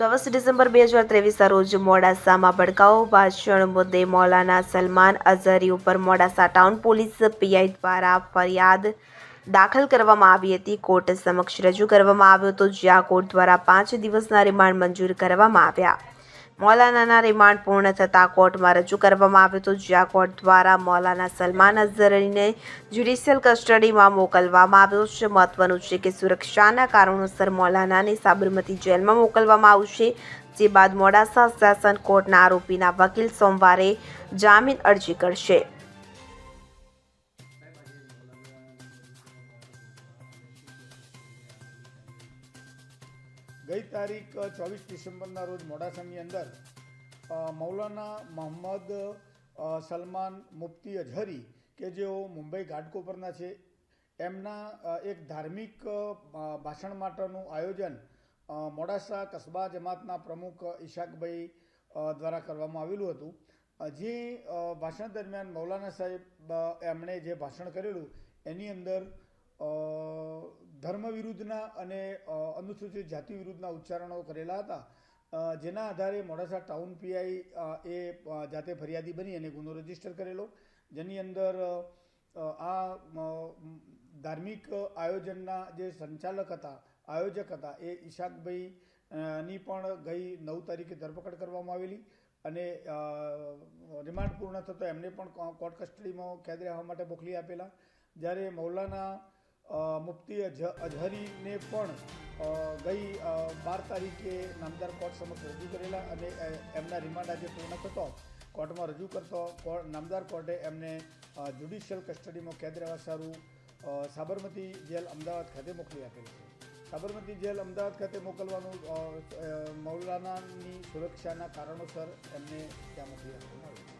ચોવીસ ડિસેમ્બર બે હજાર ત્રેવીસના રોજ મોડાસામાં ભડકાઉ ભાષણ મુદ્દે મૌલાના સલમાન અઝહરી ઉપર મોડાસા ટાઉન પોલીસ પીઆઈ દ્વારા ફરિયાદ દાખલ કરવામાં આવી હતી. કોર્ટ સમક્ષ રજૂ કરવામાં આવ્યો હતો. જ્યાં કોર્ટ દ્વારા પાંચ દિવસના રિમાન્ડ મંજૂર કરવામાં આવ્યા. મૌલાનાના રિમાન્ડ પૂર્ણ થતાં કોર્ટમાં રજૂ કરવામાં આવ્યો હતો, જ્યાં કોર્ટ દ્વારા મૌલાના સલમાન અઝરીને જ્યુડિશિયલ કસ્ટડીમાં મોકલવામાં આવ્યો છે. મહત્વનું છે કે સુરક્ષાના કારણોસર મૌલાનાને સાબરમતી જેલમાં મોકલવામાં આવશે, જે બાદ મોડાસા સેશન કોર્ટના આરોપીના વકીલ સોમવારે જામીન અરજી કરશે. ગઈ તારીખ ચોવીસ ડિસેમ્બરના રોજ મોડાસાની અંદર મૌલાના મોહમ્મદ સલમાન મુફ્તી અઝહરી કે જેઓ મુંબઈ ઘાટકોપરના છે, એમના એક ધાર્મિક ભાષણ માટેનું આયોજન મોડાસા કસ્બા જમાતના પ્રમુખ ઈશાકભાઈ દ્વારા કરવામાં આવેલું હતું. જે ભાષણ દરમિયાન મૌલાના સાહેબ એમણે જે ભાષણ કરેલું, એની અંદર ધર્મ વિરુદ્ધના અને અનુસૂચિત જાતિ વિરુદ્ધના ઉચ્ચારણો કરેલા હતા. જેના આધારે મોડાસા ટાઉન પીઆઈ એ જાતે ફરિયાદી બની અને ગુનો રજિસ્ટર કરેલો. જેની અંદર આ ધાર્મિક આયોજનના જે સંચાલક હતા, આયોજક હતા, એ ઈશાકભાઈ ની પણ ગઈ નવ તારીખે ધરપકડ કરવામાં આવેલી અને રિમાન્ડ પૂર્ણ થતો એમને પણ કોર્ટ કસ્ટડીમાં કેદ રહેવા માટે મોકલી આપેલા. જ્યારે મૌલાના મુફ્તી અઝ- અઝહરીને પણ ગઈ બાર તારીખે નામદાર કોર્ટ સમક્ષ રજૂ કરેલા અને એમના રિમાન્ડ આજે પૂર્ણ થતો. કોર્ટમાં રજૂ કરતો નામદાર કોર્ટે એમને જ્યુડિશિયલ કસ્ટડીમાં કેદ રહેવા સારું સાબરમતી જેલ અમદાવાદ ખાતે મોકલી આપેલ છે. સાબરમતી જેલ અમદાવાદ ખાતે મોકલવાનું મૌલાનાની સુરક્ષાના કારણોસર એમને ત્યાં મોકલી આપવામાં આવ્યું